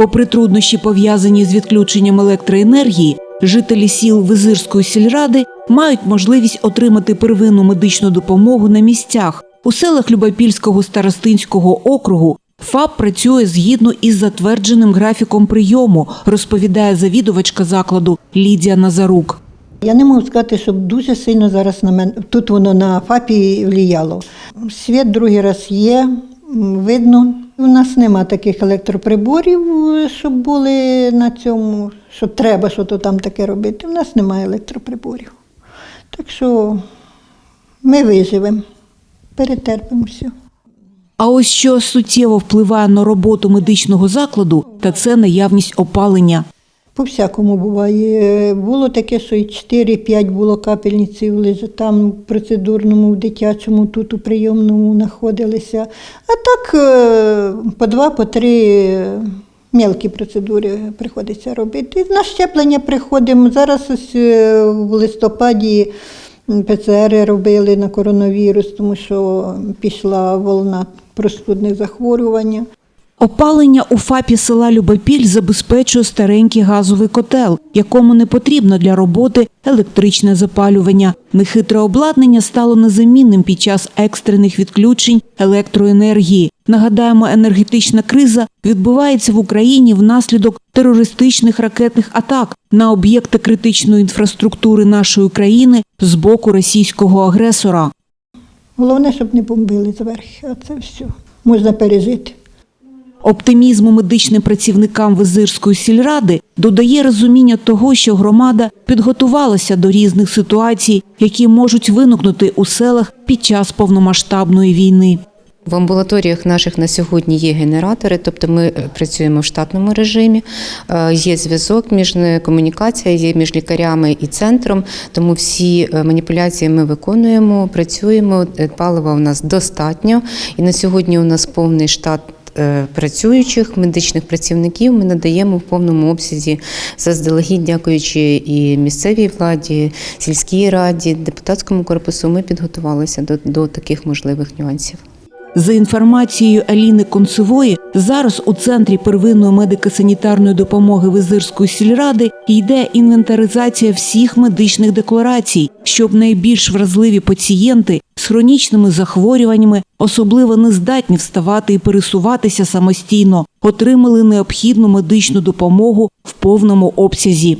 Попри труднощі, пов'язані з відключенням електроенергії, жителі сіл Визирської сільради мають можливість отримати первинну медичну допомогу на місцях. У селах Любопільського старостинського округу ФАП працює згідно із затвердженим графіком прийому, розповідає завідувачка закладу Лідія Назарук. Я не можу сказати, щоб дуже сильно зараз на мене тут воно на ФАПі вліяло. Світ другий раз є, видно. У нас нема таких електроприборів, е, щоб були на цьому, що треба що то там таке робити. У нас немає електроприборів. Так що ми виживемо, перетерпимо все. А ось що суттєво впливає на роботу медичного закладу, та це наявність опалення. По всякому буває. Було таке, що і 4-5 було капельниці лежать там в процедурному, в дитячому, тут у прийомному знаходилися. А так е, по два, по три е, мелкі процедури приходиться робити. На щеплення приходимо. Зараз ось е, в листопаді ПЦР робили на коронавірус, тому що пішла волна простудних захворювань. Опалення у ФАПі села Любопіль забезпечує старенький газовий котел, якому не потрібно для роботи електричне запалювання. Нехитре обладнання стало незамінним під час екстрених відключень електроенергії. Нагадаємо, енергетична криза відбувається в Україні внаслідок терористичних ракетних атак на об'єкти критичної інфраструктури нашої країни з боку російського агресора. Головне, щоб не бомбили зверху, а це все можна пережити. Оптимізму медичним працівникам Визирської сільради додає розуміння того, що громада підготувалася до різних ситуацій, які можуть виникнути у селах під час повномасштабної війни. В амбулаторіях наших на сьогодні є генератори, тобто ми е, працюємо в штатному режимі. Е, Є зв'язок між комунікація є між лікарями і центром, тому всі е, маніпуляції ми виконуємо, працюємо. Палива у нас достатньо, і на сьогодні у нас повний штат. Е, Працюючих медичних працівників ми надаємо в повному обсязі заздалегідь, дякуючи і місцевій владі, сільській раді, депутатському корпусу. Ми підготувалися до, до таких можливих нюансів. За інформацією Аліни Концевої, зараз у центрі первинної медико-санітарної допомоги Визирської сільради йде інвентаризація всіх медичних декларацій, щоб найбільш вразливі пацієнти з хронічними захворюваннями, особливо не здатні вставати і пересуватися самостійно, отримали необхідну медичну допомогу в повному обсязі.